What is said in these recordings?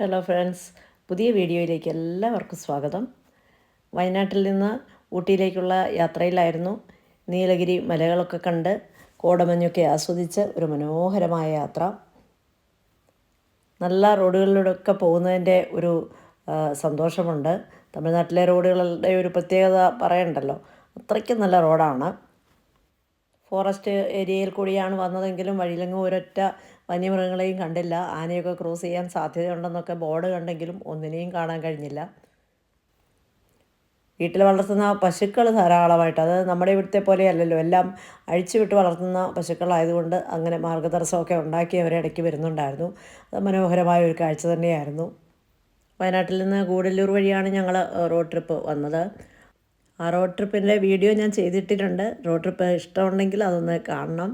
Hello friends പുതിയ വീഡിയോയിലേക്ക് എല്ലാവർക്കും സ്വാഗതം. വയനാട്ടിൽ നിന്ന് ഊട്ടിയിലേക്കുള്ള യാത്രയിലായിരുന്നു. നീലഗിരി മലകളൊക്കെ കണ്ട് കോടമഞ്ഞൊക്കെ ആസ്വദിച്ച് ഒരു മനോഹരമായ യാത്ര. നല്ല റോഡുകളിലൂടെയൊക്കെ പോകുന്നതിന്റെ ഒരു സന്തോഷമുണ്ട്. തമിഴ്നാട്ടിലെ റോഡുകളുടെ ഒരു പ്രത്യേകത പറയണ്ടല്ലോ. അത്രയ്ക്കും നല്ല റോഡാണ്. ഫോറസ്റ്റ് ഏരിയയിൽ കൂടിയാണ് വന്നതെങ്കിലും വഴിയിലെങ്ങും ഒരൊറ്റ വന്യമൃഗങ്ങളെയും കണ്ടില്ല. ആനയൊക്കെ ക്രോസ് ചെയ്യാൻ സാധ്യതയുണ്ടെന്നൊക്കെ ബോർഡ് കണ്ടെങ്കിലും ഒന്നിനെയും കാണാൻ കഴിഞ്ഞില്ല. വീട്ടിൽ വളർത്തുന്ന പശുക്കൾ ധാരാളമായിട്ട്. അത് നമ്മുടെ ഇവിടുത്തെ പോലെ അല്ലല്ലോ എല്ലാം അഴിച്ചുവിട്ട് വളർത്തുന്ന പശുക്കളായതുകൊണ്ട് അങ്ങനെ മാർഗതടസ്സമൊക്കെ ഉണ്ടാക്കി അവരെ ഇടയ്ക്ക് വരുന്നുണ്ടായിരുന്നു. അത് മനോഹരമായ ഒരു കാഴ്ച തന്നെയായിരുന്നു. വയനാട്ടിൽ നിന്ന് ഗൂഡല്ലൂർ വഴിയാണ് ഞങ്ങൾ റോഡ് ട്രിപ്പ് വന്നത്. ആ റോഡ് ട്രിപ്പിന്റെ വീഡിയോ ഞാൻ ചെയ്തിട്ടിട്ടുണ്ട്. റോഡ് ട്രിപ്പ് ഇഷ്ടമുണ്ടെങ്കിൽ അതൊന്ന് കാണണം.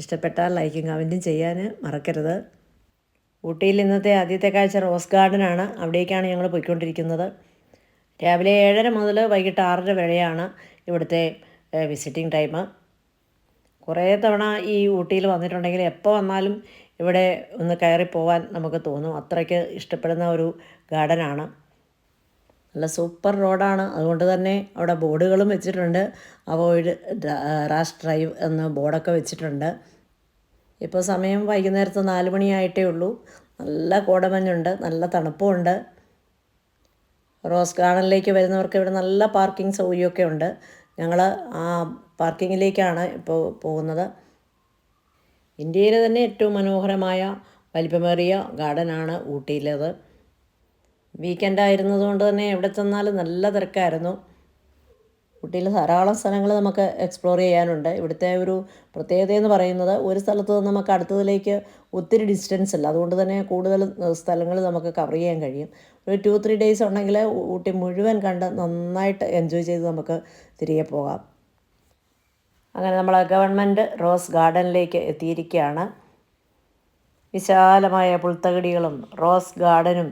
ഇഷ്ടപ്പെട്ടാൽ ലൈക്കും കമന്റും ചെയ്യാൻ മറക്കരുത്. ഊട്ടിയിൽ ഇന്നത്തെ ആദ്യത്തെ കാഴ്ച റോസ് ഗാർഡനാണ് അവിടേക്കാണ് ഞങ്ങൾ പോയിക്കൊണ്ടിരിക്കുന്നത്. രാവിലെ ഏഴര മുതൽ വൈകിട്ട് ആറര വരെയാണ് ഇവിടുത്തെ വിസിറ്റിംഗ് ടൈം കുറേ തവണ ഈ ഊട്ടിയിൽ വന്നിട്ടുണ്ടെങ്കിൽ എപ്പോൾ വന്നാലും ഇവിടെ ഒന്ന് കയറി പോകാൻ നമുക്ക് തോന്നും. അത്രയ്ക്ക് ഇഷ്ടപ്പെടുന്ന ഒരു ഗാർഡനാണ് നല്ല സൂപ്പർ റോഡാണ്. അതുകൊണ്ട് തന്നെ അവിടെ ബോർഡുകളും വെച്ചിട്ടുണ്ട്. അവോയ്ഡ് റാഷ് ഡ്രൈവ് എന്ന ബോർഡൊക്കെ വെച്ചിട്ടുണ്ട്. ഇപ്പോൾ സമയം വൈകുന്നേരത്ത് നാല് മണിയായിട്ടേ ഉള്ളൂ. നല്ല കോടമഞ്ഞുണ്ട് നല്ല തണുപ്പുമുണ്ട്. റോസ് ഗാർഡനിലേക്ക് വരുന്നവർക്ക് ഇവിടെ നല്ല പാർക്കിംഗ് സൗകര്യമൊക്കെ ഉണ്ട്. ഞങ്ങൾ ആ പാർക്കിങ്ങിലേക്കാണ് ഇപ്പോൾ പോകുന്നത്. ഇന്ത്യയിലെ തന്നെ ഏറ്റവും മനോഹരമായ വലിപ്പമേറിയ ഗാർഡനാണ് ഊട്ടിയിലേത്. വീക്കെൻഡ് ആയിരുന്നതുകൊണ്ട് തന്നെ എവിടെ ചെന്നാലും നല്ല തിരക്കായിരുന്നു. ഊട്ടിയിൽ ധാരാളം സ്ഥലങ്ങൾ നമുക്ക് എക്സ്പ്ലോർ ചെയ്യാനുണ്ട്. ഇവിടുത്തെ ഒരു പ്രത്യേകത എന്ന് പറയുന്നത് ഒരു സ്ഥലത്ത് നിന്ന് നമുക്ക് അടുത്തതിലേക്ക് ഒത്തിരി ഡിസ്റ്റൻസ് ഇല്ല. അതുകൊണ്ട് തന്നെ കൂടുതൽ സ്ഥലങ്ങൾ നമുക്ക് കവർ ചെയ്യാൻ കഴിയും. ഒരു ടു ത്രീ ഡേയ്സ് ഉണ്ടെങ്കിൽ ഊട്ടി മുഴുവൻ കണ്ട് നന്നായിട്ട് എൻജോയ് ചെയ്ത് നമുക്ക് തിരികെ പോകാം. അങ്ങനെ നമ്മൾ ഗവൺമെന്റ് റോസ് ഗാർഡനിലേക്ക് എത്തിയിരിക്കുകയാണ്. വിശാലമായ പുൽത്തകിടികളും റോസ് ഗാർഡനും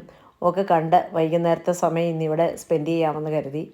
ഒക്കെ കണ്ട് വൈകുന്നേരത്തെ സമയം ഇന്നിവിടെ സ്പെൻഡ് ചെയ്യാമെന്ന് കരുതി.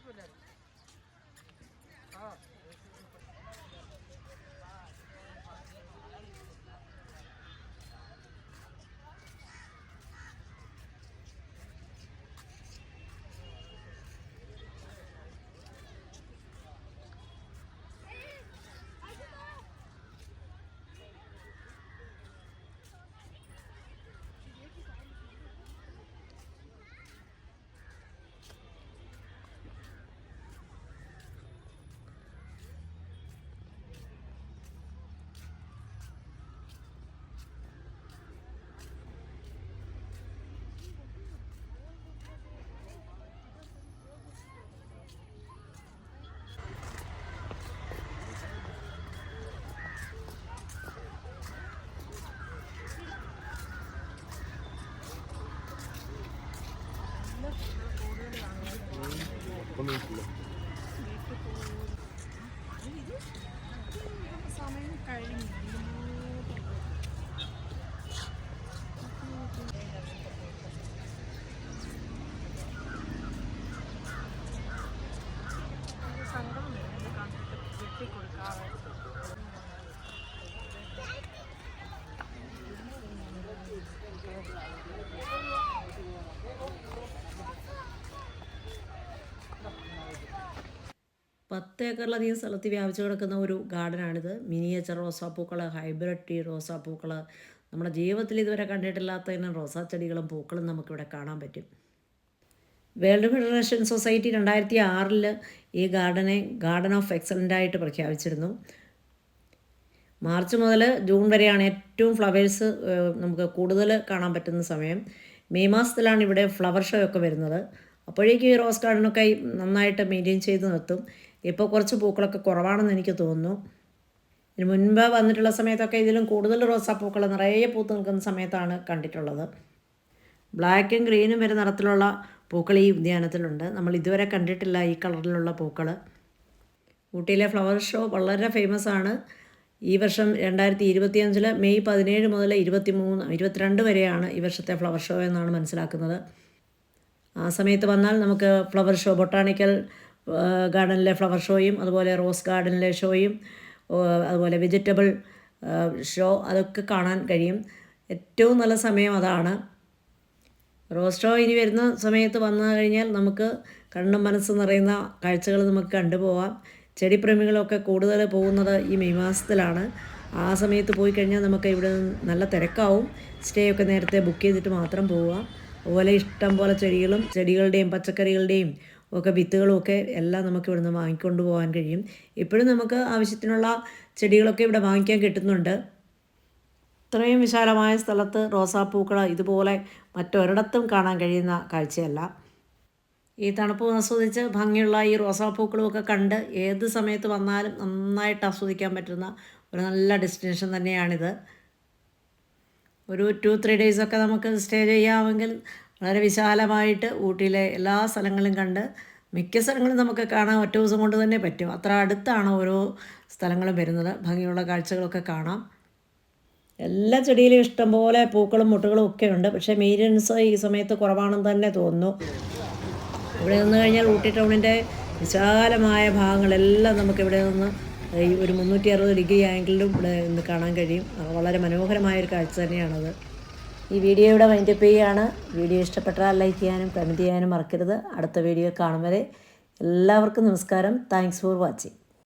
കുഴപ്പമില്ല ആ কমেন্ট പത്ത് ഏക്കറിലധികം സ്ഥലത്ത് വ്യാപിച്ചു കിടക്കുന്ന ഒരു ഗാർഡനാണിത്. മിനിയേച്ചർ റോസാപ്പൂക്കൾ ഹൈബ്രിഡ് ടീ റോസാപ്പൂക്കൾ നമ്മുടെ ജീവിതത്തിൽ ഇതുവരെ കണ്ടിട്ടില്ലാത്ത തന്നെ റോസാ ചെടികളും പൂക്കളും നമുക്കിവിടെ കാണാൻ പറ്റും. വേൾഡ് ഫെഡറേഷൻ സൊസൈറ്റി രണ്ടായിരത്തി ആറിൽ ഈ ഗാർഡനെ ഗാർഡൻ ഓഫ് എക്സലന്റ് ആയിട്ട് പ്രഖ്യാപിച്ചിരുന്നു. മാർച്ച് മുതൽ ജൂൺ വരെയാണ് ഏറ്റവും ഫ്ലവേഴ്സ് നമുക്ക് കൂടുതൽ കാണാൻ പറ്റുന്ന സമയം. മെയ് മാസത്തിലാണ് ഇവിടെ ഫ്ലവർ ഷോ ഒക്കെ വരുന്നത്. അപ്പോഴേക്കും ഈ റോസ് ഗാർഡനൊക്കെ നന്നായിട്ട് മെയിന്റെയിൻ ചെയ്ത് നിർത്തും. ഇപ്പോൾ കുറച്ച് പൂക്കളൊക്കെ കുറവാണെന്ന് എനിക്ക് തോന്നുന്നു. ഇതിന് മുൻപ് വന്നിട്ടുള്ള സമയത്തൊക്കെ ഇതിലും കൂടുതൽ റോസാപ്പൂക്കൾ നിറയെ പൂത്ത് നിൽക്കുന്ന സമയത്താണ് കണ്ടിട്ടുള്ളത്. ബ്ലാക്കും ഗ്രീനും വരെ നിറത്തിലുള്ള പൂക്കൾ ഈ ഉദ്യാനത്തിലുണ്ട്. നമ്മൾ ഇതുവരെ കണ്ടിട്ടില്ല ഈ കളറിലുള്ള പൂക്കൾ ഊട്ടിയിലെ ഫ്ലവർ ഷോ വളരെ ഫേമസ് ആണ്. ഈ വർഷം രണ്ടായിരത്തി ഇരുപത്തിയഞ്ചിൽ മെയ് പതിനേഴ് മുതൽ ഇരുപത്തി മൂന്ന് ഇരുപത്തിരണ്ട് വരെയാണ് ഈ വർഷത്തെ ഫ്ലവർ ഷോ എന്നാണ് മനസ്സിലാക്കുന്നത്. ആ സമയത്ത് വന്നാൽ നമുക്ക് ഫ്ലവർ ഷോ ബൊട്ടാണിക്കൽ ഗാർഡനിലെ ഫ്ലവർ ഷോയും അതുപോലെ റോസ് ഗാർഡനിലെ ഷോയും അതുപോലെ വെജിറ്റബിൾ ഷോ അതൊക്കെ കാണാൻ കഴിയും. ഏറ്റവും നല്ല സമയം അതാണ്. റോസ് ഷോ ഇനി വരുന്ന സമയത്ത് വന്നു കഴിഞ്ഞാൽ നമുക്ക് കണ്ണും മനസ്സ് നിറയുന്ന കാഴ്ചകൾ നമുക്ക് കണ്ടുപോവാം ചെടിപ്രേമികളൊക്കെ കൂടുതൽ പോകുന്നത് ഈ മെയ് മാസത്തിലാണ്. ആ സമയത്ത് പോയി കഴിഞ്ഞാൽ നമുക്ക് ഇവിടെ നല്ല തിരക്കാവും. സ്റ്റേ ഒക്കെ നേരത്തെ ബുക്ക് ചെയ്തിട്ട് മാത്രം പോവുക അതുപോലെ ഇഷ്ടം പോലെ ചെടികളും ചെടികളുടെയും പച്ചക്കറികളുടെയും ഒക്കെ വിത്തുകളും ഒക്കെ എല്ലാം നമുക്ക് ഇവിടുന്ന് വാങ്ങിക്കൊണ്ട് പോകാൻ കഴിയും. ഇപ്പോഴും നമുക്ക് ആവശ്യത്തിനുള്ള ചെടികളൊക്കെ ഇവിടെ വാങ്ങിക്കാൻ കിട്ടുന്നുണ്ട്. ഇത്രയും വിശാലമായ സ്ഥലത്ത് റോസാപ്പൂക്കൾ ഇതുപോലെ മറ്റൊരിടത്തും കാണാൻ കഴിയുന്ന കാഴ്ചയല്ല. ഈ തണുപ്പ് ആസ്വദിച്ച് ഭംഗിയുള്ള ഈ റോസാപ്പൂക്കളുമൊക്കെ കണ്ട് ഏത് സമയത്ത് വന്നാലും നന്നായിട്ട് ആസ്വദിക്കാൻ പറ്റുന്ന ഒരു നല്ല ഡെസ്റ്റിനേഷൻ തന്നെയാണിത്. ഒരു ടു ത്രീ ഡേയ്സൊക്കെ നമുക്ക് സ്റ്റേ ചെയ്യാമെങ്കിൽ വളരെ വിശാലമായിട്ട് ഊട്ടിയിലെ എല്ലാ സ്ഥലങ്ങളും കണ്ട് മിക്ക സ്ഥലങ്ങളും നമുക്ക് കാണാൻ ഒറ്റ ദിവസം കൊണ്ട് തന്നെ പറ്റും. അത്ര അടുത്താണ് ഓരോ സ്ഥലങ്ങളും വരുന്നത്. ഭംഗിയുള്ള കാഴ്ചകളൊക്കെ കാണാം. എല്ലാ ചെടിയിലും ഇഷ്ടംപോലെ പൂക്കളും മുട്ടുകളും ഒക്കെ ഉണ്ട്. പക്ഷേ മെയിന്റനൻസ് ഈ സമയത്ത് കുറവാണെന്ന് തന്നെ തോന്നുന്നു. ഇവിടെ നിന്ന് കഴിഞ്ഞാൽ ഊട്ടി ടൗണിന്റെ വിശാലമായ ഭാഗങ്ങളെല്ലാം നമുക്ക് ഇവിടെ നിന്ന് ഈ ഒരു മുന്നൂറ്റി അറുപത് ഡിഗ്രി ആംഗിളിലും ഇവിടെ നിന്ന് കാണാൻ കഴിയും. വളരെ മനോഹരമായ ഒരു കാഴ്ച തന്നെയാണത്. ഈ വീഡിയോ ഇവിടെ വൈൻഡപ്പ് ചെയ്യുകയാണ്. വീഡിയോ ഇഷ്ടപ്പെട്ടാൽ ലൈക്ക് ചെയ്യാനും കമന്റ് ചെയ്യാനും മറക്കരുത്. അടുത്ത വീഡിയോ കാണും വരെ എല്ലാവർക്കും നമസ്കാരം. Thanks for watching